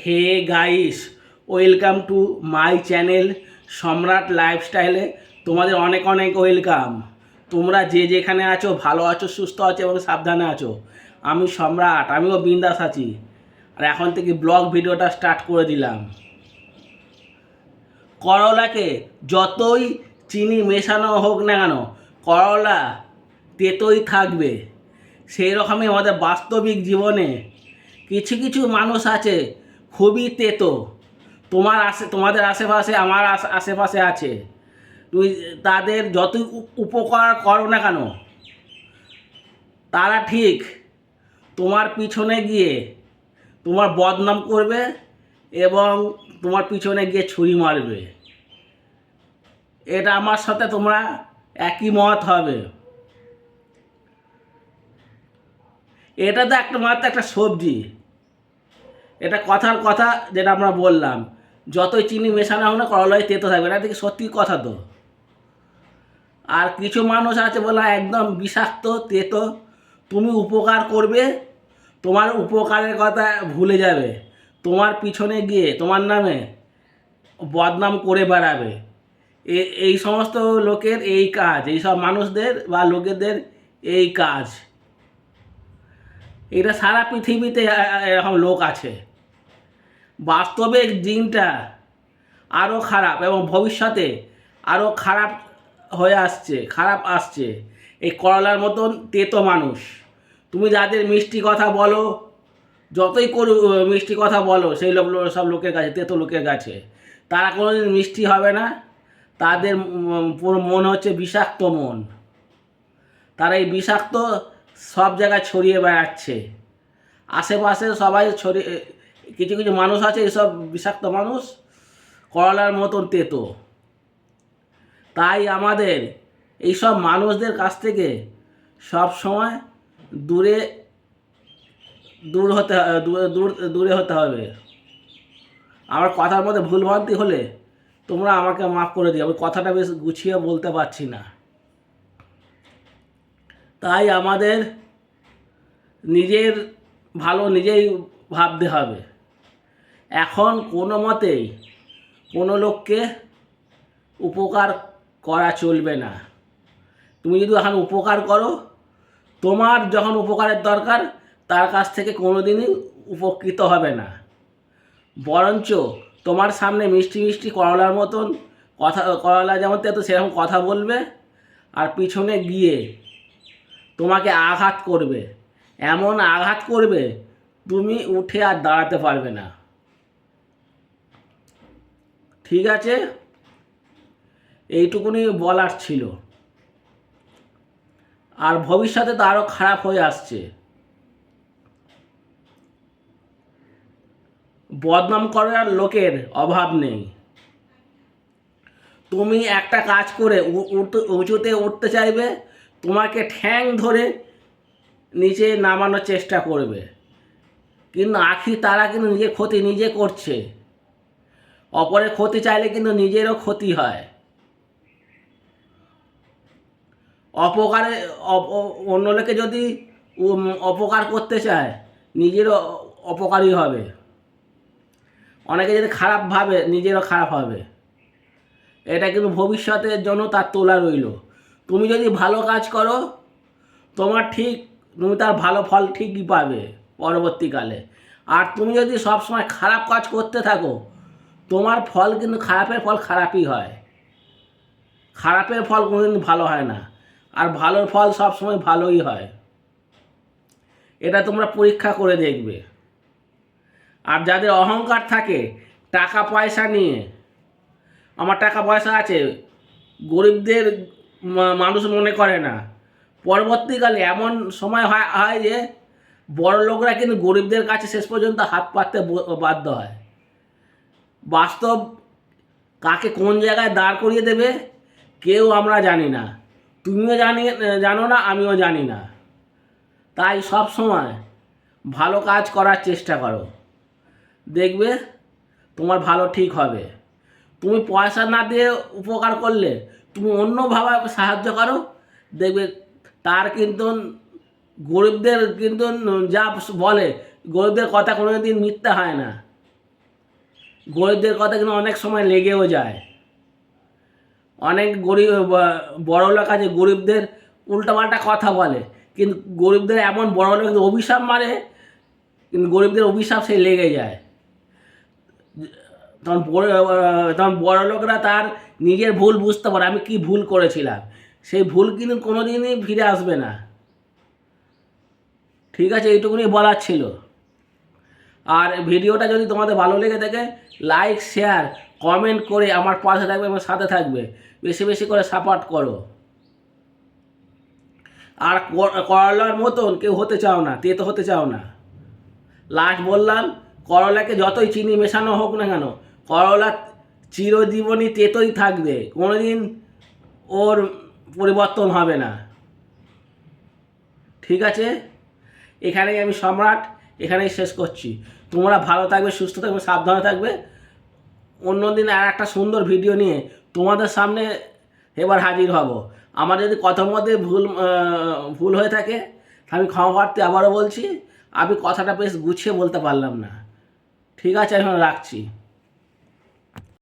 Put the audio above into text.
Hey guys, welcome to my channel Samrat লাইফস্টাইলে। তোমাদের অনেক অনেক ওয়েলকাম। তোমরা যে যেখানে আছো, ভালো আছো, সুস্থ আছো এবং সাবধানে আছো। আমি সম্রাট, আমিও বিন্দাস আছি। আর এখন থেকে ব্লগ ভিডিওটা স্টার্ট করে দিলাম। করলাকে যতই চিনি মেশানো হোক না কেন, করলা তেতোই থাকবে। সেই রকমই আমাদের বাস্তবিক জীবনে। কিছু কিছু মানুষ আছে খুবই তেতো। তোমার আশে তোমাদের আশেপাশে, আমার আশে- আশেপাশে আছে। তুমি তাদের উপ- উপকার করো না কেন, তারা ঠিক। তোমার পিছনে গিয়ে তোমার বদনাম করবে এবং তোমার পিছনে গিয়ে ছুরি মারবে। এটা আমার সাথে তোমরা একই মত হবে। এটা তো একটা মাত্র একটা সবজি। এটা কথার কথা যেটা আমরা বললাম। যতই চিনি মেশানো হোক না করলাই তেতো থাকবে এটা থেকে সত্যি কথা তো? আর কিছু মানুষ আছে বলে একদম বিষাক্ত, তেতো। তুমি উপকার করবে, তোমার উপকারের কথা ভুলে যাবে। তোমার পিছনে গিয়ে, তোমার নামে বদনাম করে বেড়াবে। এই সমস্ত লোকের এই কাজ, এই সব মানুষদের বা লোকেদের এই কাজ। এটা সারা পৃথিবীতে এরকম লোক আছে। বাস্তবিক দিনটা আরও খারাপ এবং ভবিষ্যতে আরও খারাপ হয়ে আসছে, খারাপ আসছে। এই করলার মতন তেতো মানুষ। তুমি যাদের মিষ্টি কথা বলো, যতই করু মিষ্টি কথা বলো, সেই লোক সব লোকের কাছে, তেতো লোকের কাছে। তারা কোনোদিন মিষ্টি হবে না। তাদের পুরো মন হচ্ছে বিষাক্ত মন। তারা এই বিষাক্ত সব জায়গায় ছড়িয়ে বেড়াচ্ছে। আশেপাশে সবাই ছড়িয়ে কিছু কিছু মানুষ আছে এইসব বিষাক্ত মানুষ করলার মতন তেতো। তাই আমাদের এইসব মানুষদের কাছ থেকে সব সময় দূরে, দূর হতে দূরে দূর, দূরে হতে হবে। আমার কথার মধ্যে ভুলভ্রান্তি হলে তোমরা আমাকে মাফ করে দিও, আমি কথাটা বেশ গুছিয়ে বলতে পারছি না। তাই আমাদের নিজের ভালো নিজেই ভাবতে হবে। এখন কোনো মতেই কোনো লোককে উপকার করা চলবে না। তুমি যদি এখন উপকার করো, তোমার যখন উপকারের দরকার, তার কাছ থেকে কোনো দিনই উপকৃত হবে না। বরঞ্চ তোমার সামনে মিষ্টি মিষ্টি করলার মতন কথা, করলা যেমন তেতো সেরকম কথা বলবে আর পিছনে গিয়ে তোমাকে আঘাত করবে। এমন আঘাত করবে, তুমি উঠে আর দাঁড়াতে পারবে না। ঠিক আছে? এইটুকুনি বলার ছিল। আর ভবিষ্যতে তো আরও খারাপ হয়ে আসছে। বদনাম করার লোকের অভাব নেই। তুমি একটা কাজ করে উঁচুতে উঠতে চাইবে, তোমাকে ঠ্যাং ধরে নিচে নামানোর চেষ্টা করবে। কিন্তু আখি তারা কিন্তু নিজের ক্ষতি নিজে করছে। অপরের ক্ষতি চাইলে কিন্তু নিজেরও ক্ষতি হয়। অপকারে, অপ- অন্য লোকে যদি অপকার করতে চায়, নিজেরও অপকারই হবে। অনেকে যদি খারাপ ভাবে, নিজেরও খারাপ হবে। এটা কিন্তু ভবিষ্যতের জন্য তার তোলা রইল। তুমি যদি ভালো কাজ করো, তোমার ঠিক, তুমি তার ভালো ফল ঠিকই পাবে পরবর্তীকালে। আর তুমি যদি সবসময় খারাপ কাজ করতে থাকো তোমার ফল কিন্তু খারাপের ফল খারাপই হয়। খারাপের ফল কোনোদিন ভালো হয় না। আর ভালোর ফল সবসময় ভালোই হয়। এটা তোমরা পরীক্ষা করে দেখবে। আর যাদের অহংকার থাকে, টাকা পয়সা নিয়ে, আমার টাকা পয়সা আছে, গরিবদের মানুষ মনে করে না। পরবর্তীকালে এমন সময় হয় যে বড় লোকরা কিন্তু গরিবদের কাছে শেষ পর্যন্ত হাত পাততে বাধ্য হয়। বাস্তব কাকে কোন জায়গায় দাঁড় করিয়ে দেবে, কেউ আমরা জানি না। তুমিও জানি, জানো না, আমিও জানি না। তাই সব সময় ভালো কাজ করার চেষ্টা করো। দেখবে তোমার ভালো ঠিক হবে। তুমি পয়সা না দিয়ে উপকার করলে তুমি অন্যভাবে সাহায্য করো। দেখবে তার কিন্তু গরিবদের কিন্তু যা বলে, গরিবদের কথা কোনো দিন মিথ্যা হয় না। গরিবদের কথা কিন্তু অনেক সময় লেগেও যায়। অনেক গরিব, বড় লোক আছে, গরিবদের উল্টাপাল্টা কথা বলে। কিন্তু গরিবদের এমন বড় লোক অভিশাপ মারে, কিন্তু গরিবদের অভিশাপ সে লেগে যায়। তখন বড় তখন বড় লোকরা তার নিজের ভুল বুঝতে পারে, আমি কি ভুল করেছিলাম? সেই ভুল কিন্তু কোনোদিনই ফিরে আসবে না। ঠিক আছে, এইটুকুনি বলার ছিল। আর ভিডিওটা যদি তোমাদের ভালো লেগে থাকে লাইক শেয়ার কমেন্ট করে আমার পাশে থাকবে আমার সাথে থাকবে। বেশি বেশি করে সাপোর্ট করো। আর কর- করলার মতন কেউ হতে চাও না তেতো হতে চাও না। লাস্ট বললাম, করলাকে যতই চিনি মেশানো হোক না কেন, করলা চিরজীবনই তেতোই থাকবে, কোনোদিন ওর পরিবর্তন হবে না। ঠিক আছে? এখানেই আমি সম্রাট। এখানেই শেষ করছি। তোমরা ভালো থাকবে, সুস্থ থাকবে, সাবধানে থাকবে। অন্য দিন আর একটা সুন্দর ভিডিও নিয়ে তোমাদের সামনে এবার হাজির হব। আমার যদি কথার মধ্যে ভুল ভুল হয়ে থাকে, আমি ক্ষমা প্রার্থী আবারও বলছি, আমি কথাটা বেশ গুছিয়ে বলতে পারলাম না। ঠিক আছে, এখন রাখছি।